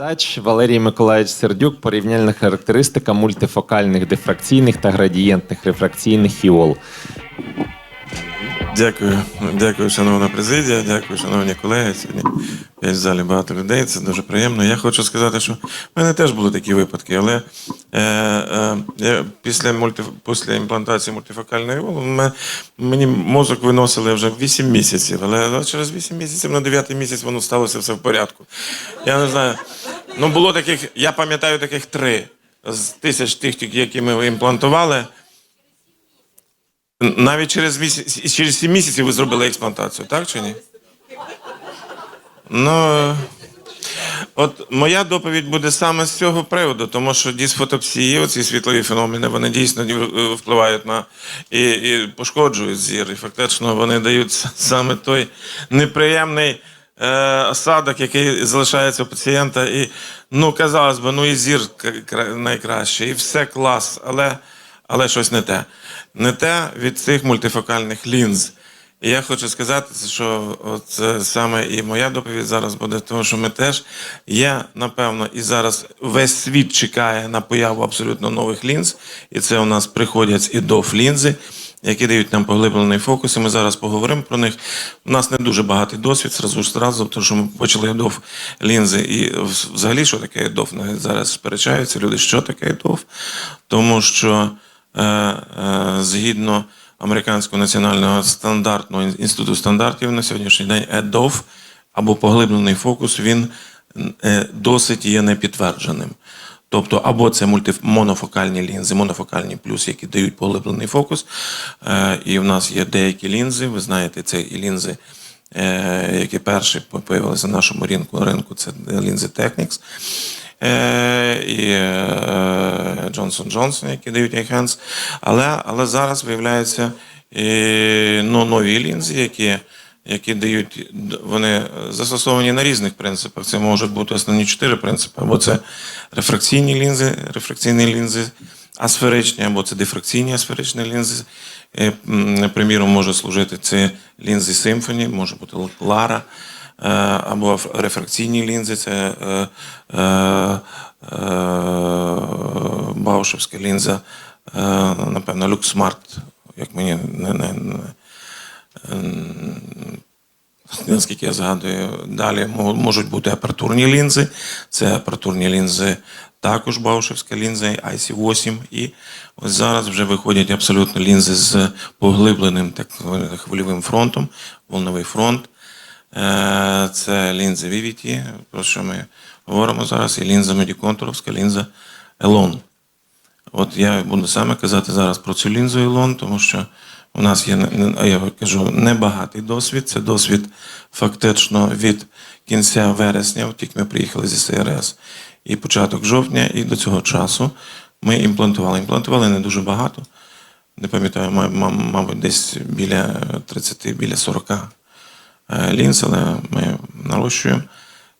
Доповідач Валерій Миколаївич Сердюк, порівняльна характеристика мультифокальних дифракційних та градієнтних рефракційних іол. Дякую, дякую, шановна президія, дякую, шановні колеги. Сьогодні в залі багато людей. Це дуже приємно. Я хочу сказати, що в мене теж були такі випадки, але е, е, після мульти, після імплантації мультифокальної іоли мені мозок виносили вже 8 місяців. Але через 8 місяців на 9 місяць воно сталося все в порядку. Я не знаю. Ну було таких, я пам'ятаю таких три з тисяч тих, які ми імплантували. Навіть через місяць, через 7 місяців ви зробили експлантацію, так чи ні? Ну, от моя доповідь буде саме з цього приводу, тому що дисфотопсії, оці світлові феномени, вони дійсно впливають на і, і пошкоджують зір. І фактично вони дають саме той неприємний е, осадок, який залишається у пацієнта. І, ну, казалось би, ну і зір найкраще, і все клас, але, але щось не те. Не те від цих мультифокальних лінз. І я хочу сказати, що от е, саме і моя доповідь зараз буде, тому що ми теж є, напевно, і зараз весь світ чекає на появу абсолютно нових лінз. І це у нас приходять і доф лінзи, які дають нам поглиблений фокус. І ми зараз поговоримо про них. У нас не дуже багатий досвід, зразу ж зразу, тому що ми почали доф лінзи. І взагалі, що таке доф? Зараз сперечаються люди, що таке доф. Тому що згідно американського національного стандартного інституту стандартів на сьогоднішній день EDOF або поглиблений фокус, він е, досить є непідтвердженим. Тобто, або це мультимонофокальні лінзи, монофокальні плюс, які дають поглиблений фокус. Е, І в нас є деякі лінзи. Ви знаєте, це і лінзи, е, які перші появилися на нашому ринку, ринку це лінзи Technics. Е, і Джонсон Джонсон, які дають iHands. Але, але зараз виявляється і, ну, нові лінзи, які, які дають, вони застосовані на різних принципах. Це можуть бути основні чотири принципи. Або це рефракційні лінзи, рефракційні лінзи асферичні, або це дифракційні асферичні лінзи. Е, Приміром, може служити це лінзи Symphony, може бути Лара. Е, або рефракційні лінзи, це е, е, Баушевська лінза, напевно, Люксмарт, як мені не, не, наскільки я згадую, далі можуть бути апертурні лінзи. Це апертурні лінзи, також Баушевська лінза, IC8. І ось зараз вже виходять абсолютно лінзи з поглибленим так хвильовим фронтом, волновий фронт. Е, Це лінзи VVT, про що ми говоримо зараз, і лінза медіконтуровська, лінза Elon. От я буду саме казати зараз про цю лінзу Elon, тому що у нас є, я кажу, небагатий досвід. Це досвід фактично від кінця вересня, от тільки ми приїхали зі СРС, і початок жовтня, і до цього часу ми імплантували. Імплантували не дуже багато. Не пам'ятаю, ма- ма- мабуть, десь біля 30, біля 40 е, лінз, але ми нарощуємо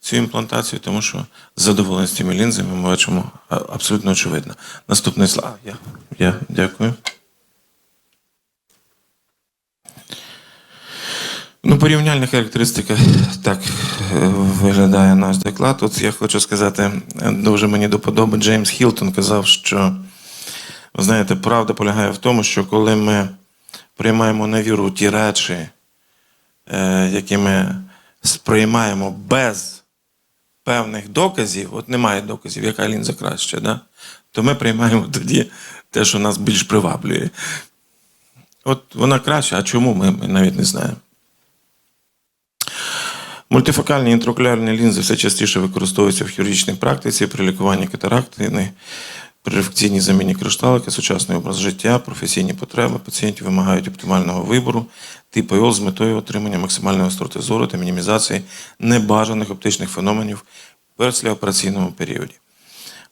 цю імплантацію, тому що задоволення з цими лінзами ми бачимо абсолютно очевидно. Наступний слайд. Я, я дякую. Ну, порівняльна характеристика так е, виглядає наш доклад. От я хочу сказати, е, дуже мені до подоби Джеймс Хілтон казав, що ви знаєте, правда полягає в тому, що коли ми приймаємо на віру ті речі, е, які ми сприймаємо без певних доказів, от немає доказів, яка лінза краще, да? то ми приймаємо тоді те, що нас більш приваблює. От вона краща, а чому ми, ми навіть не знаємо. Мультифокальні інтраокулярні лінзи все частіше використовуються в хірургічній практиці при лікуванні катаракти, при заміні кришталика, сучасний образ життя, професійні потреби пацієнтів вимагають оптимального вибору, типу ІОЛ з метою отримання максимальної остроти зору та мінімізації небажаних оптичних феноменів в післяопераційному періоді.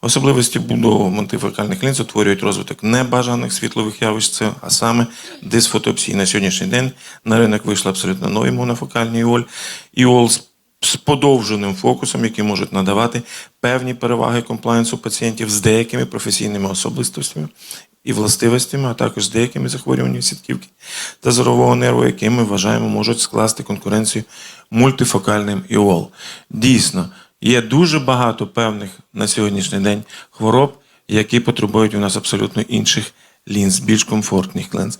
Особливості будови мультифокальних лінз утворюють розвиток небажаних світлових явищ, а саме дисфотопсії. На сьогоднішній день на ринок вийшли абсолютно нові монофокальні іол, іол з, з подовженим фокусом, які можуть надавати певні переваги комплайнсу пацієнтів з деякими професійними особистостями і властивостями, а також з деякими захворюваннями сітківки та зорового нерву, які ми вважаємо можуть скласти конкуренцію мультифокальним іол. Дійсно, Є дуже багато певних на сьогоднішній день хвороб, які потребують у нас абсолютно інших лінз, більш комфортних лінз.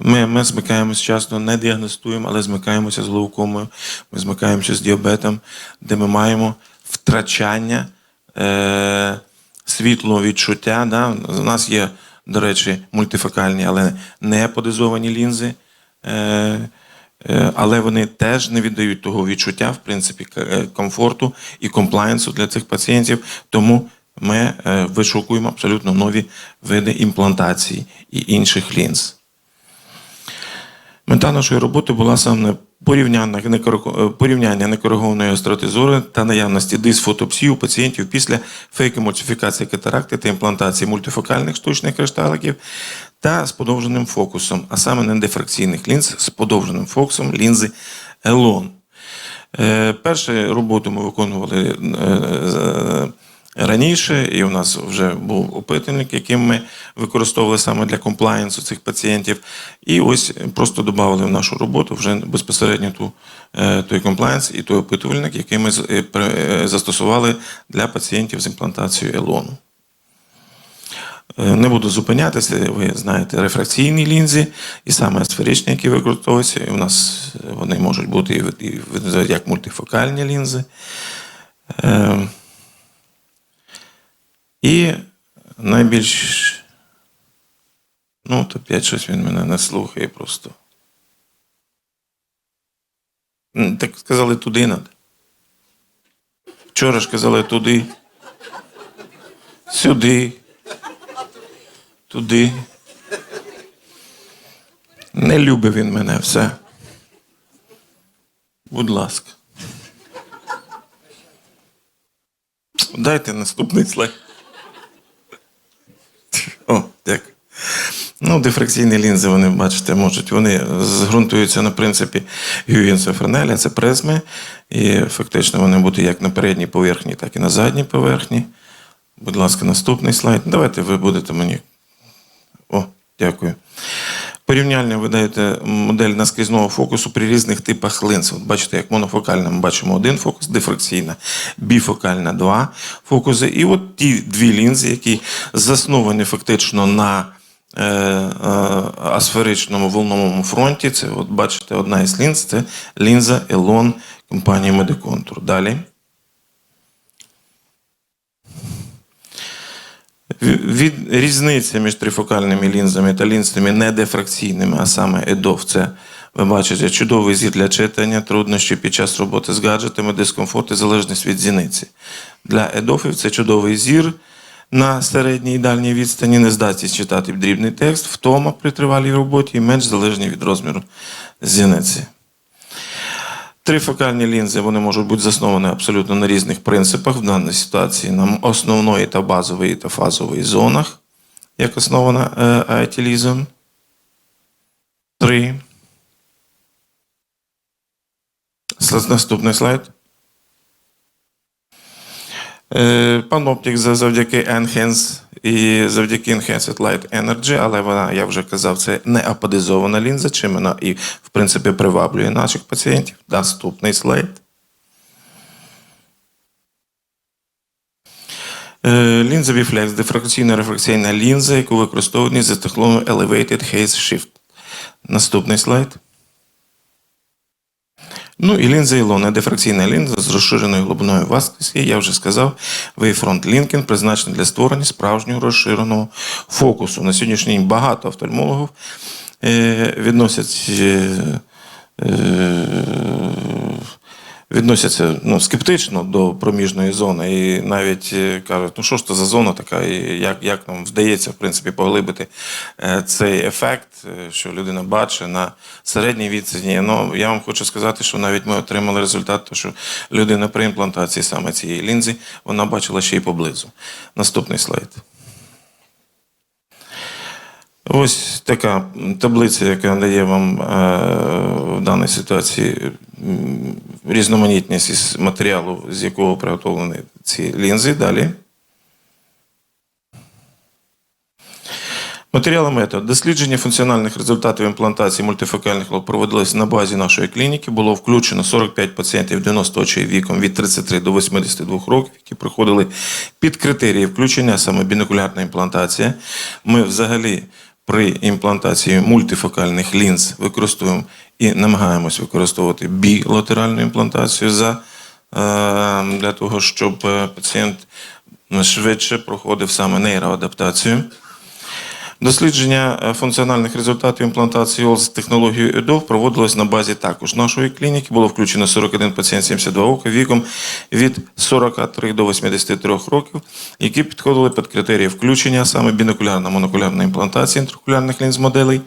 Ми, ми змикаємося часто, не діагностуємо, але змикаємося з глаукомою, ми змикаємося з діабетом, де ми маємо втрачання е, світлого відчуття. Да? У нас є, до речі, мультифокальні, але не подизовані лінзи. Е, Е, але вони теж не віддають того відчуття, в принципі, е, комфорту і комплаєнсу для цих пацієнтів. Тому ми е, вишукуємо абсолютно нові види імплантації і інших лінз. Мета нашої роботи була саме порівняння, е, некоригованої остроти зору та наявності дисфотопсії у пацієнтів після фейкомультифікації катаракти та імплантації мультифокальних штучних кришталиків та з подовженим фокусом, а саме недифракційних лінз з подовженим фокусом лінзи Елон. Е, Першу роботу ми виконували е, з- раніше, і у нас вже був опитальник, який ми використовували саме для комплаєнсу цих пацієнтів. І ось просто додали в нашу роботу вже безпосередньо ту, е, той комплаєнс і той опитувальник, який ми е, е, застосували для пацієнтів з імплантацією елону. Не буду зупинятися, ви знаєте, рефракційні лінзи, і саме сферичні, які використовуються. У нас вони можуть бути як мультифокальні лінзи. І найбільш. Ну, то п'ять щось він мене не слухає просто. Так сказали, туди надо. Вчора ж казали туди. Сюди. Туди. Не любить він мене все. Будь ласка. Дайте наступний слайд. О, дякую. Ну, дифракційні лінзи, вони, бачите, можуть, вони зґрунтуються на принципі Гюгенса Фернеля, це призми, і фактично вони будуть як на передній поверхні, так і на задній поверхні. Будь ласка, наступний слайд. Давайте ви будете мені. О, дякую. Порівняльно ви даєте модель наскрізного фокусу при різних типах линз. От бачите, як монофокальна ми бачимо один фокус, дифракційна, біфокальна два фокуси. І от ті дві лінзи, які засновані фактично на асферичному волновому фронті. Це, от бачите, одна із лінз це лінза Елон компанії Медиконтур. Далі. Від різниця між трифокальними лінзами та лінзами недифракційними, а саме EDOF, це ви бачите чудовий зір для читання, труднощі під час роботи з гаджетами, дискомфорт і залежність від зіниці. Для EDOFів це чудовий зір на середній і дальній відстані, нездатність читати дрібний текст, втома при тривалій роботі і менш залежні від розміру зіниці. Трифокальні лінзи вони можуть бути засновані абсолютно на різних принципах в даній ситуації на основної та базової та фазової зонах, як основана е, айтілізм. Три. Наступний слайд. Е, Panoptix завдяки Enhance і завдяки Enhanced Light Energy, але вона, я вже казав, це не аподизована лінза, чим вона і, в принципі, приваблює наших пацієнтів. Наступний слайд. Е, Лінза Biflex – дифракційна рефракційна лінза, яку використовують за технологією Elevated Haze Shift. Наступний слайд. Ну і лінза Ілона, дифракційна лінза з розширеною глибиною васкості. Я вже сказав, Вейфронт Лінкін призначений для створення справжнього розширеного фокусу. На сьогоднішній день багато офтальмологів е, відносять. Відносяться ну, скептично до проміжної зони і навіть е, кажуть, ну що ж це за зона така, і як, як нам вдається в принципі поглибити е, цей ефект, е, що людина бачить на середній відстані. Ну я вам хочу сказати, що навіть ми отримали результат, то що людина при імплантації саме цієї лінзи вона бачила ще й поблизу. Наступний слайд. Ось така таблиця, яка дає вам е, в даній ситуації різноманітність із матеріалу, з якого приготовлені ці лінзи. Далі. Матеріали метод. Дослідження функціональних результатів імплантації мультифокальних лоб проводилось на базі нашої клініки. Було включено 45 пацієнтів 90 очей віком від 33 до 82 років, які проходили під критерії включення, саме бінокулярна імплантація. Ми взагалі при імплантації мультифокальних лінз використовуємо і намагаємось використовувати білатеральну імплантацію за, е, для того, щоб е, пацієнт швидше проходив саме нейроадаптацію. Дослідження е, функціональних результатів імплантації ОЛ з технологією ЕДОВ проводилось на базі також нашої клініки. Було включено 41 пацієнт 72 роки віком від 43 до 83 років, які підходили під критерії включення, саме бінокулярна монокулярна імплантація інтракулярних лінз моделей,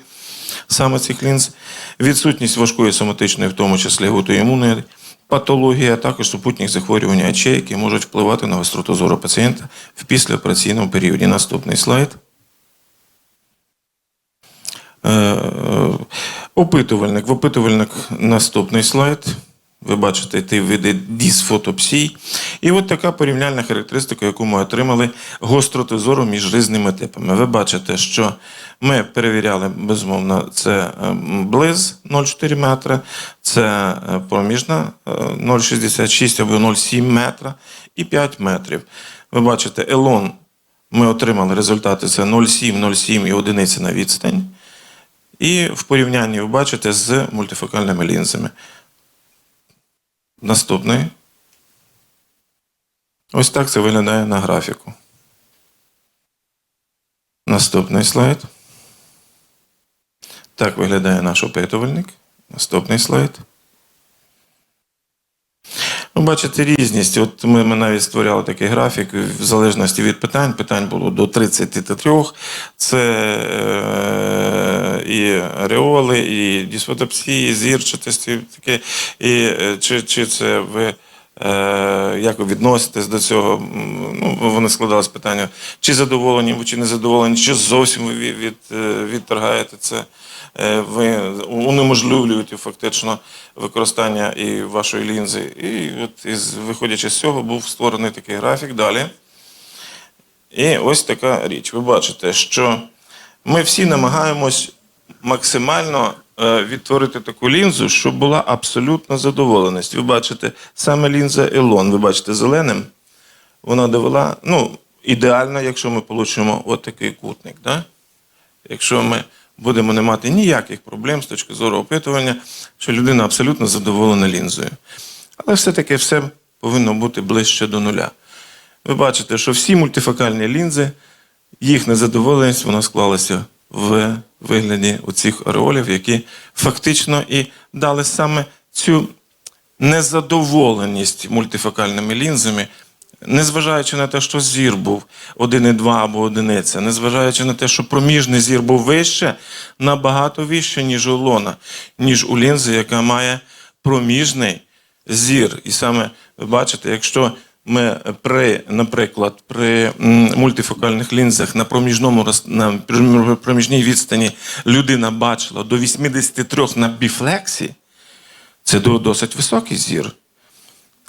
саме цих лінз, відсутність важкої соматичної, в тому числі аутоімунної патології, а також супутніх захворювань очей, які можуть впливати на гостроту зору пацієнта в післяопераційному періоді. Наступний слайд. Е, е, Опитувальник. В опитувальник наступний слайд. Ви бачите ті види дисфотопсій. І от така порівняльна характеристика, яку ми отримали гостроту зору між різними типами. Ви бачите, що ми перевіряли, безумовно, це е, близ 0,4 метра, це проміжна е, 0,66 або 0,7 метра і 5 метрів. Ви бачите, елон ми отримали результати це 0,7, 0,7 і одиниці на відстань. І в порівнянні ви бачите з мультифокальними лінзами. Наступний. Ось так це виглядає на графіку. Наступний слайд. Так виглядає наш опитувальник. Наступний слайд. Ви бачите різність. От ми, ми навіть створяли такий графік в залежності від питань. Питань було до 33. Це е, і ареоли, і дисфотопсії, і зірчатості, таке. І е, чи, чи це ви. Е, як ви відноситесь до цього? Ну, вони складалось питання, чи задоволені ви, чи не задоволені, чи зовсім ви від, від, відторгаєте це. Е, Ви унеможливлюєте фактично використання і вашої лінзи. І от із, виходячи з цього, був створений такий графік далі. І ось така річ. Ви бачите, що ми всі намагаємось максимально е, відтворити таку лінзу, щоб була абсолютна задоволеність. Ви бачите, саме лінза Елон, ви бачите зеленим, вона довела, ну, ідеально, якщо ми получимо от такий кутник. Да? Якщо ми будемо не мати ніяких проблем з точки зору опитування, що людина абсолютно задоволена лінзою. Але все-таки все повинно бути ближче до нуля. Ви бачите, що всі мультифокальні лінзи, їх незадоволеність вона склалася в вигляді оцих ореолів, які фактично і дали саме цю незадоволеність мультифокальними лінзами, незважаючи на те, що зір був 1,2 або одиниця, незважаючи на те, що проміжний зір був вище, набагато вище, ніж у лона, ніж у лінзи, яка має проміжний зір. І саме ви бачите, якщо ми при, наприклад, при мультифокальних лінзах на проміжному на проміжній відстані людина бачила до 83 на біфлексі, це до- досить високий зір.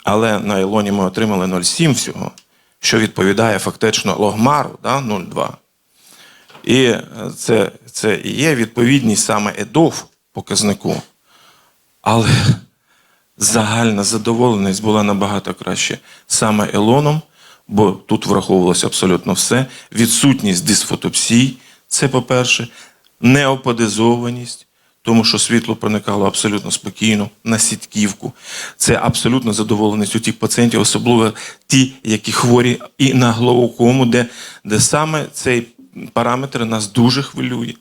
Але на Ілоні ми отримали 0,7 всього, що відповідає фактично логмару да, 0,2. І е, це, це і є відповідність саме ЕДОВ показнику. Але загальна задоволеність була набагато краще саме елоном, бо тут враховувалося абсолютно все. Відсутність дисфотопсій, це по-перше, неоподизованість, тому що світло проникало абсолютно спокійно на сітківку. Це абсолютно задоволеність у тих пацієнтів, особливо ті, які хворі і на глаукому, де, де саме цей параметр нас дуже хвилює.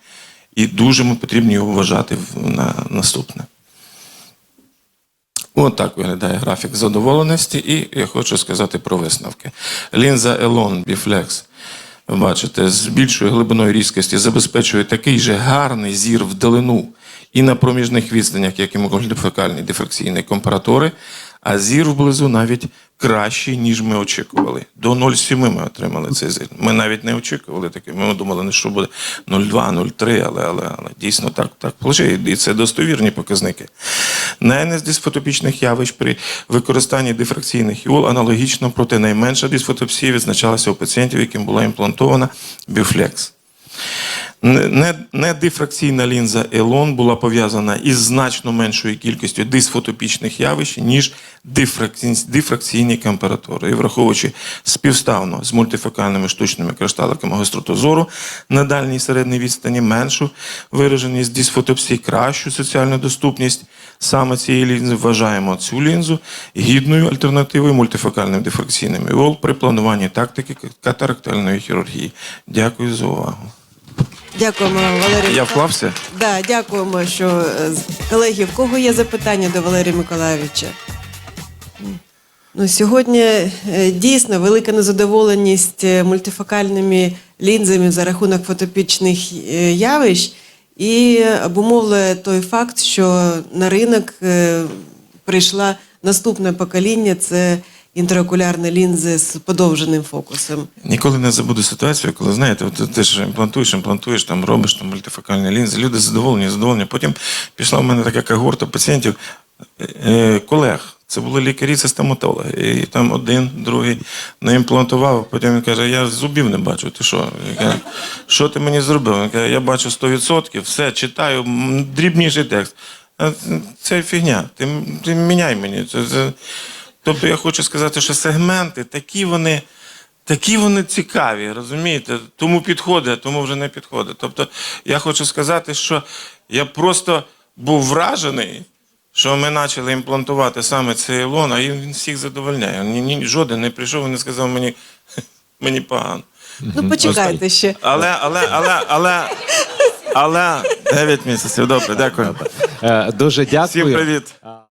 І дуже ми потрібні його вважати на наступне. От так виглядає графік задоволеності, і я хочу сказати про висновки. Лінза Biflex, ви бачите, з більшою глибиною різкості забезпечує такий же гарний зір вдалину і на проміжних відстанях, як і мультифокальні дифракційні компаратори, а зір вблизу навіть кращий, ніж ми очікували. До 0,7 ми отримали цей зір. Ми навіть не очікували таке. Ми думали, що буде 0,2, 0,3, але, але, але дійсно так, так вийшло. І це достовірні показники. Наявність дисфотопічних явищ при використанні дифракційних іол аналогічно, проте найменша дисфотопсія відзначалася у пацієнтів, яким була імплантована біфлекс. Не, дифракційна лінза Елон була пов'язана із значно меншою кількістю дисфотопічних явищ, ніж дифракційні, температури. І враховуючи співставно з мультифокальними штучними кришталиками гостроту зору на дальній середній відстані, меншу вираженість дисфотопсії, кращу соціальну доступність саме цієї лінзи, вважаємо цю лінзу гідною альтернативою мультифокальним дифракційним ІОЛ при плануванні тактики катарактальної хірургії. Дякую за увагу. Дякуємо, Валерій. Я вклався? Да, дякуємо, що е, колеги, в кого є запитання до Валерія Миколайовича? Ну, сьогодні е, дійсно велика незадоволеність е, мультифокальними лінзами за рахунок фотопічних явищ і обумовлює той факт, що на ринок прийшла наступне покоління це інтраокулярні лінзи з подовженим фокусом. Ніколи не забуду ситуацію, коли знаєте, от ти ж імплантуєш, імплантуєш, там робиш там мультифокальні лінзи. Люди задоволені, задоволені. Потім пішла в мене така когорта пацієнтів, е, колег. Це були лікарі, це стоматологи. І там один, другий не імплантував. Потім він каже: я зубів не бачу. Ти що? Я кажу, що ти мені зробив? Він каже, я бачу 100%, все читаю, дрібніший текст. Це- це фігня. Ти, ти міняй мені. Це, це... Тобто я хочу сказати, що сегменти такі вони. Такі вони цікаві, розумієте? Тому підходить, а тому вже не підходить. Тобто, я хочу сказати, що я просто був вражений, що ми почали імплантувати саме цей елон, а він всіх задовольняє. Ні, ні, жоден не прийшов і не сказав мені, мені погано. Ну, почекайте ще. Але, але, але, але, але 9 місяців. Добре, дякую. Е, Дуже дякую. Всім привіт.